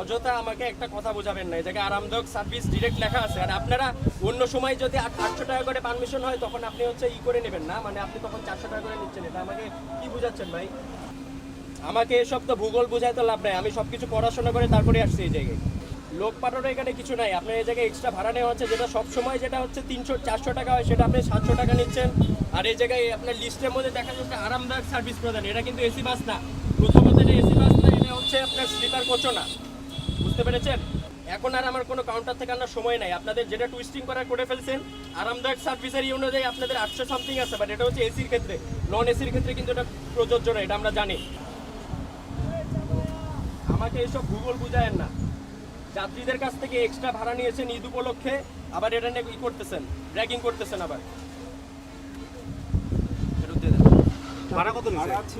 অযথা আমাকে একটা কথা বোঝাবেন না, এই জায়গায় আরামদায়ক সার্ভিস ডিরেক্ট লেখা আছে। আর আপনারা অন্য সময় যদি আট- আটশো টাকা করে পারমিশন হয়, তখন আপনি হচ্ছে ই করে নেবেন না মানে আপনি তখন চারশো টাকা করে নিচ্ছেন। এটা আমাকে কি বুঝাচ্ছেন ভাই? আমাকে এসব তো ভূগোল বোঝায় তো লাভ নাই, আমি সব কিছু পড়াশোনা করে তারপরে আসছি এই জায়গায়। লোক পাঠানোর এখানে কিছু নাই, আপনার এই জায়গায় এক্সট্রা ভাড়া নেওয়া হচ্ছে, যেটা সব সময় যেটা হচ্ছে তিনশো, চারশো টাকা হয়, সেটা আপনি সাতশো টাকা নিচ্ছেন। আর এই জায়গায় আপনার লিস্টের মধ্যে দেখা যাচ্ছে আরামদায়ক সার্ভিস প্রদান, এটা কিন্তু এসি বাস না। প্রথমত এটা এসি বাস না, এটা হচ্ছে আপনার স্লিপার কোচও না। বুঝতে পেরেছেন? এখন আর আমার কোনো কাউন্টার থেকে আনার সময় নাই। আপনাদের যেটা টুইস্টিং করার করে ফেলছেন, আরামদায়ক সার্ভিসের ই অনুযায়ী আপনাদের আটশো সামথিং আছে বাট এটা হচ্ছে এসির ক্ষেত্রে। নন এসির ক্ষেত্রে কিন্তু এটা প্রযোজ্য না, এটা আমরা জানি। আমাকে এসব ভূগোল বুঝায়েন না। যাত্রীদের কাছ থেকে এক্সট্রা ভাড়া নিয়েছেন ঈদ উপলক্ষে, আবার এটা নিয়ে ই করতেছেন র্যাগিং করতেছেন আবার ফেরত দিয়ে দেন। ভাড়া কত নিচ্ছে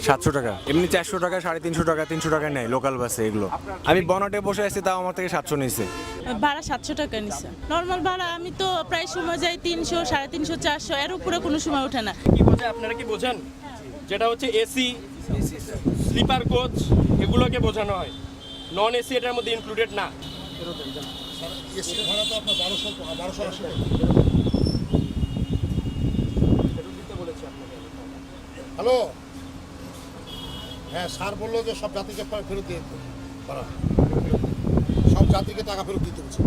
সাতশো টাকা। এমনি চারশো টাকা সাড়ে তিনশো টাকা তিনশো টাকা নেয় লোকাল বাসে এগুলো। আমি বনাটে বসে আছি তাও আমার থেকে সাতশো নিচ্ছে ভাড়া সাতশো টাকা নিছে। নর্মাল ভাড়া আমি তো প্রায় সময় যাই তিনশো সাড়ে তিনশো চারশো এর উপরে কোনো সময় ওঠে না। কি বোঝে আপনারা কি বোঝেন? যেটা হচ্ছে এসি স্লিপার কোচ এগুলোকে বোঝানো হয়। নন এসি এটার মধ্যে ইনক্লুডেড না। এসির ভাড়া তো আপনার বারোশো বারোশো আশি টাকা ফেরত দিতে বলেছে আপনাকে হ্যালো? হ্যাঁ স্যার বলল যে সব জাতিকে ফেরত দিয়ে সব জাতিকে টাকা ফেরত দিতে হচ্ছে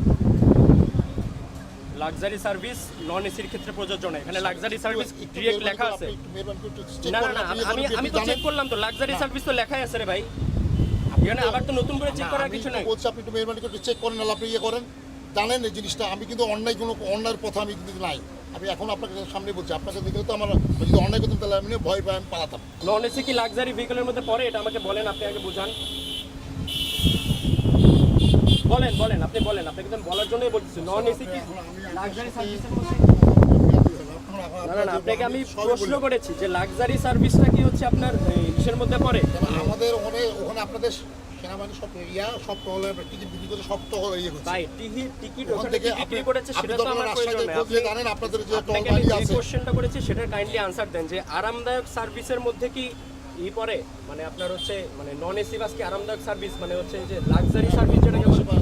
লাক্সারি সার্ভিস নন এসির ক্ষেত্রে প্রযোজ্য না এখানে লাক্সারি সার্ভিস ডিরেক্ট লেখা আছে। না না না আমি আমি তো চেক করলাম তো লাক্সারি সার্ভিস তো লেখাই আছে রে ভাই। এখানে আবার তো নতুন করে চেক করার কিছু নাই। বলছি আপনি একটু মেহরবানি করে চেক করেন নাহলে আপনি ইয়ে করেন। জানেন এই জিনিসটা আমি কিন্তু অন্যায় কোনো অন্যায়ের পথে আমি কিন্তু নাই। আমি এখন আপনাকে সামনে বলছি আপনাকে দেখলে তো আমার যদি অন্যায় করতাম তাহলে আমি ভয় পাই আমি পালাতাম। নন এসি কি লাক্সারি ভেহিকলের মধ্যে পড়ে? এটা আমাকে বলেন আপনি আগে বুঝান। বলেন বলেন আপনি বলেন আপনি কিন্তু বলার জন্যই বলতেছি নন এসি কি লাক্সারি সার্ভিসের মধ্যে? না না না আপনাকে আমি প্রশ্ন করেছি যে লাক্সারি সার্ভিসটা কি হচ্ছে আপনার ইসের মধ্যে পড়ে? আমাদের ওখানে ওখানে আপনাদের সেনাবাহিনী সব ইয়া সব টহলে টিকিট বিক্রি করে সব টহল ইয়ে করছে ভাই টিহি টিকিট ওখান থেকে বিক্রি করেছে সেটা তো আমার প্রয়োজন আপনি- জানেন আপনাদের যে আছে। কোশ্চেনটা করেছি সেটা কাইন্ডলি আনসার দেন যে আরামদায়ক সার্ভিসের মধ্যে কি ই পড়ে? মানে আপনার হচ্ছে মানে নন এসি বাস কি আরামদায়ক সার্ভিস মানে হচ্ছে যে লাক্সারি সার্ভিস যেটাকে বলে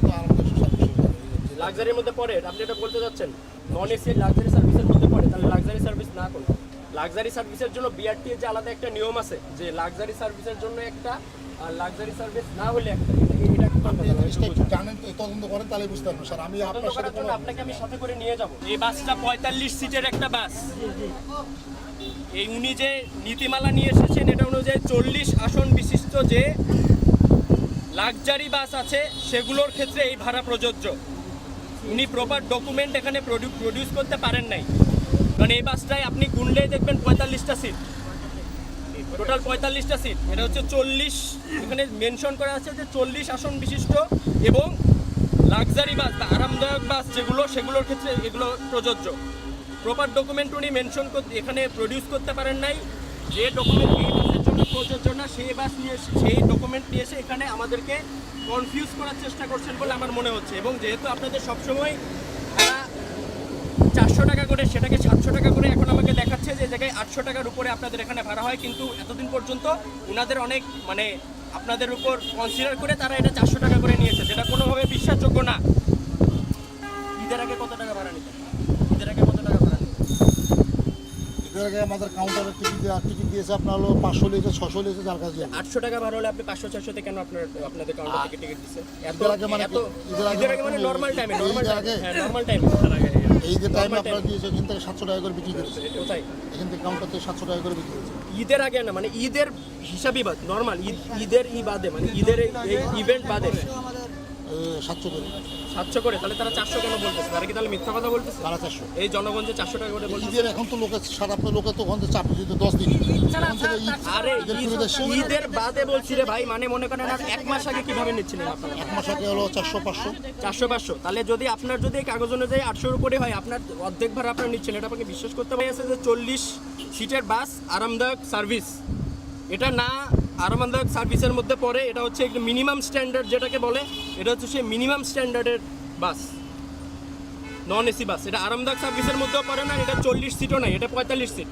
লাক্সারির মধ্যে পড়ে আপনি এটা বলতে যাচ্ছেন নন এসি লাক্সারি সার্ভিসের মধ্যে পড়ে তাহলে লাক্সারি সার্ভিস না করুন লাক্সারি সার্ভিসের জন্য বিআরটি যে আলাদা একটা নিয়ম আছে যে লাক্সারি সার্ভিসের জন্য একটা আর লাক্সারি সার্ভিস না হলে একটা এটা- এটা কি আপনি করতে এই হবে? জিনিসটা একটু জানেন তো, তদন্ত করেন তাহলে বুঝতে পারবেন। স্যার আমি আপনার সাথে জন্য আপনাকে আমি সাথে করে নিয়ে যাব। এই বাসটা পঁয়তাল্লিশ সিটের একটা বাস। এই উনি যে নীতিমালা নিয়ে এসেছেন এটা অনুযায়ী চল্লিশ আসন বিশিষ্ট যে লাক্সারি বাস আছে সেগুলোর ক্ষেত্রে এই ভাড়া প্রযোজ্য। উনি প্রপার ডকুমেন্ট এখানে প্রডিউস করতে পারেন নাই। কারণ এই বাসটায় আপনি গুনলেই দেখবেন পঁয়তাল্লিশটা সিট টোটাল পঁয়তাল্লিশটা সিট এটা হচ্ছে চল্লিশ। এখানে মেনশন করা আছে যে চল্লিশ আসন বিশিষ্ট এবং লাক্সারি বাস বা আরামদায়ক বাস যেগুলো, সেগুলোর ক্ষেত্রে এগুলো প্রযোজ্য। প্রপার ডকুমেন্ট উনি মেনশন করতে এখানে প্রডিউস করতে পারেন নাই। যে ডকুমেন্ট এই বাসের জন্য প্রযোজ্য না, সেই বাস নিয়ে সেই ডকুমেন্ট নিয়ে এসে এখানে আমাদেরকে কনফিউজ করার চেষ্টা করছেন বলে আমার মনে হচ্ছে। এবং যেহেতু আপনাদের সবসময় চারশো টাকা করে সেটাকে সাতশো টাকা করে এখন আমাকে দেখাচ্ছে যে জায়গায় আটশো টাকার উপরে আপনাদের এখানে ভাড়া হয়। কিন্তু এতদিন পর্যন্ত ওনাদের অনেক মানে আপনাদের উপর কনসিডার করে তারা এটা চারশো টাকা করে নিয়েছে যেটা কোনোভাবে বিশ্বাসযোগ্য না। ঈদের আগে কত টাকা ভাড়া নিতেন? ঈদের আগে কত টাকা ভাড়া এর আগে আমাদের কাউন্টারে টিকিট টিকিট দিয়েছে আপনার হলো পাঁচশো লিয়েছে ছশো লিয়েছে যার কাছে আটশো টাকা ভাড়া হলে আপনি পাঁচশো চারশোতে কেন আপনার আপনাদের কাউন্টার থেকে টিকিট দিচ্ছে এত আগে মানে এত ঈদের আগে মানে নর্মাল টাইমে নর্মাল টাইমে নর্মাল টাইমে এই যে টাইম আপনারা. দিয়েছে এখান থেকে সাতশো টাকা করে বিক্রি করেছে কোথায়? এখান থেকে কাউন্টার থেকে সাতশো টাকা করে বিক্রি করেছে ঈদের আগে না মানে ঈদের হিসাবই বাদ নর্মাল ঈদ ঈদের ই বাদে মানে ঈদের এই ইভেন্ট বাদে। সাতশো করে। সাতশো করে? তাহলে তারা চারশো কেন বলতেছে? তারা কি তাহলে মিথ্যা কথা বলতেছে? সাড়ে চারশো। এই জনগণ যে চারশো টাকা করে ঈদের এখন তো লোকের সারা লোকের তো ওখান থেকে চাপ দিতে দশ দিন। আরে ঈদের বাদে বলছি রে ভাই মানে মনে করেন আর এক মাস আগে কীভাবে নিচ্ছিলেন আপনারা? এক মাস আগে হলো চারশো পাঁচশো। চারশো পাঁচশো। তাহলে যদি আপনার যদি কাগজ অনুযায়ী আটশোর উপরে হয় আপনার অর্ধেক ভাড়া আপনার নিচ্ছেন। এটা আপনাকে বিশ্বাস করতে পারি আছে যে চল্লিশ সিটের বাস আরামদায়ক সার্ভিস। এটা না আরামদায়ক সার্ভিসের মধ্যে পড়ে, এটা হচ্ছে একটু মিনিমাম স্ট্যান্ডার্ড যেটাকে বলে, এটা হচ্ছে সেই মিনিমাম স্ট্যান্ডার্ডের বাস। Non AC bus. এটা আরামদায়ক সার্ভিসের মধ্যেও পড়ে না, এটা চল্লিশ সিটও নাই, এটা পঁয়তাল্লিশ সিট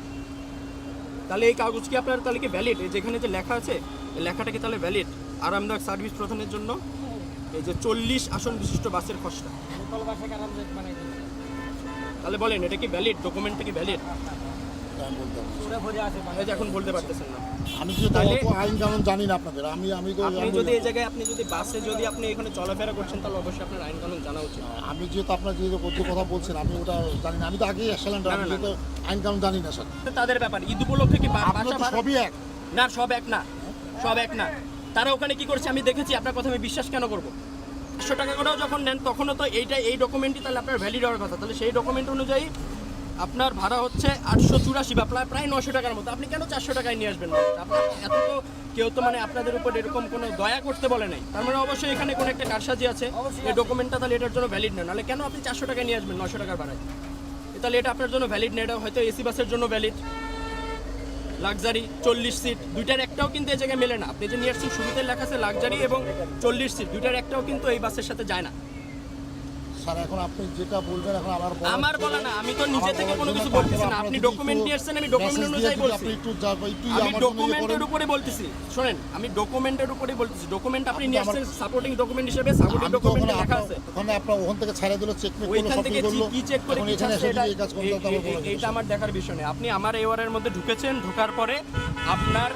তাহলে এই কাগজ কি আপনার তাহলে কি ভ্যালিড যেখানে যে লেখা আছে, এই লেখাটা কি তাহলে ভ্যালিড আরামদায়ক সার্ভিস প্রদানের জন্য এই যে চল্লিশ আসন বিশিষ্ট বাসের খসড়া। তাহলে বলেন, এটা কি ভ্যালিড ডকুমেন্টটা কি ভ্যালিড আমি বলতে এখন বলতে পারতেছেন না আমি যেহেতু তাহলে- অত আইন কানুন জানি না আপনাদের। আমি আমি তো আপনি যদি এই জায়গায় আপনি যদি বাসে যদি আপনি এখানে চলাফেরা করছেন তাহলে অবশ্যই আপনার আইন কানুন জানা উচিত। আমি যেহেতু আপনার যেহেতু কথা বলছেন আমি ওটা জানি না। আমি তো আগেই এসেছিলাম না, না, আমি যেহেতু আইন কানুন জানি না স্যার। তো তাদের ব্যাপার ঈদ উপলক্ষে কি সবই এক। না সব এক না সব এক না। তারা ওখানে কি করছে আমি দেখেছি আপনার কথা আমি বিশ্বাস কেন করব? একশো টাকা করেও যখন নেন তখনও তো এইটা এই ডকুমেন্টই তাহলে আপনার ভ্যালিড হওয়ার কথা। তাহলে সেই ডকুমেন্ট অনুযায়ী আপনার ভাড়া হচ্ছে আটশো চুরাশি বা প্রায় প্রায় নশো টাকার মতো। আপনি কেন চারশো টাকায় নিয়ে আসবেন? আপনার এত তো কেউ তো মানে আপনাদের উপর এরকম কোনো দয়া করতে বলে নাই। তার মানে অবশ্যই এখানে কোনো একটা কারসাজি আছে। এই ডকুমেন্টটা তাহলে এটার জন্য ভ্যালিড না। নাহলে কেন আপনি চারশো টাকায় নিয়ে আসবেন নশো টাকার ভাড়ায়? তাহলে এটা আপনার জন্য ভ্যালিড না। এটা হয়তো এসি বাসের জন্য ভ্যালিড লাক্সারি চল্লিশ সিট দুইটার একটাও কিন্তু এই জায়গায় মেলে না। আপনি যে নিয়ে আসছেন শুরুতে লেখা আছে লাক্সারি এবং চল্লিশ সিট দুইটার একটাও কিন্তু এই বাসের সাথে যায় না। স্যার এখন আপনি যেটা বলবেন এখন আমার আমার বলা না আমি তো নিজে থেকে কোনো কিছু বলতেছি না। আপনি ডকুমেন্ট নিয়ে আসছেন আমি ডকুমেন্ট অনুযায়ী বলছি। আপনি একটু যা- একটু আমি আমার ইয়ে ডকুমেন্টের উপরে বলতেছি। শোনেন আমি ডকুমেন্টের উপরে বলতেছি। ডকুমেন্ট আপনি নিয়ে আসছেন সাপোর্টিং ডকুমেন্ট হিসেবে সাপোর্টিং ডকুমেন্টে লেখা আছে। ওখানে আপনার ওখান থেকে ছাড়া দিল চেক মেক করল সব থেকে করল। কি চেক করে কি চাচ্ছে এটা এইটা আমার দেখার বিষয় নেই আপনি আমার এওয়ারের মধ্যে ঢুকেছেন ঢোকার পরে আপনার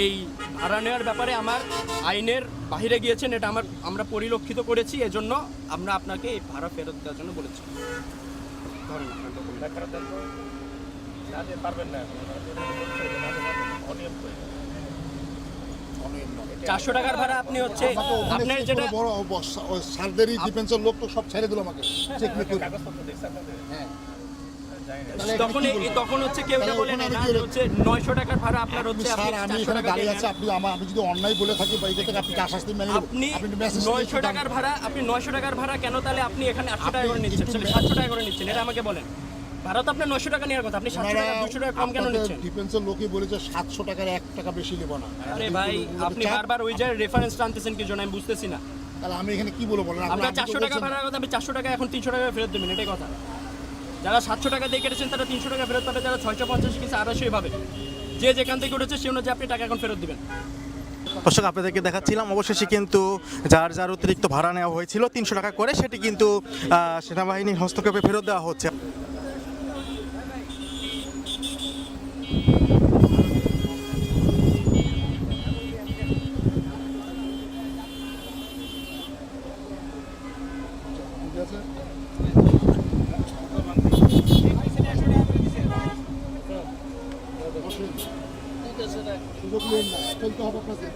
এই ভাড়া নেওয়ার ব্যাপারে আমার আইনের বাহিরে গিয়েছেন এটা আমার আমরা পরিলক্ষিত করেছি এজন্য আমরা আপনাকে এই ভাড়া ফেরত দেওয়ার জন্য বলেছি। ধরেন চারশো টাকার ভাড়া আপনি হচ্ছে আপনার যেটা বড় ওই সার্জারি ডিফেন্সের লোক তো সব ছেড়ে দিল আমাকে। চেক হ্যাঁ। তখন এই- বলব? তখন হচ্ছে কেউ বলে না আমি হচ্ছে নয়শো টাকার ভাড়া আপনার হচ্ছে স্যার আমি এখানে টাকা দাঁড়িয়ে আছি আপনি আমার আমি যদি অন্যায় বলে থাকি বা থেকে আপনি শাস্তি মেনে আপনি নয়শো টাকার ভাড়া আপনি নয়শো টাকার ভাড়া কেন তাহলে আপনি এখানে আটশো টাকা করে নিচ্ছেন? সাতশো টাকা করে নিচ্ছেন এটা আমাকে বলেন। ভাড়া তো আপনার নয়শো টাকা নেওয়ার কথা আপনি সাতশো টাকা দুশো টাকা কম কেন নিচ্ছেন? ডিফেন্সের লোকই বলেছে সাতশো টাকার এক টাকা বেশি নেব না। আরে ভাই আপনি বারবার ওই জায়গায় রেফারেন্স টানতেছেন কি জন্য? আমি বুঝতেছি না। তাহলে আমি এখানে কি বলব? বলেন আপনি- আপনার চারশো টাকা ভাড়ার কথা আপনি চারশো টাকা এখন তিনশো টাকা ফেরত দেবেন এটাই কথা। যারা সাতশো টাকা দিয়ে কেটেছেন, তারা তিনশো টাকা ফেরত পাবে, যারা ছয়শো পঞ্চাশ কিছু আড়াইশোই পাবে যে যেখান থেকে উঠেছে, সে অনুযায়ী আপনি টাকা এখন ফেরত দিবেন। দর্শক, আপনাদেরকে দেখাচ্ছিলাম, অবশেষে কিন্তু যার যার অতিরিক্ত ভাড়া নেওয়া হয়েছিল, তিনশো টাকা করে, সেটি কিন্তু সেনাবাহিনীর হস্তক্ষেপে ফেরত দেওয়া হচ্ছে। ঠিক আছে সুযোগ নেন না চলতে হবে আপনাকে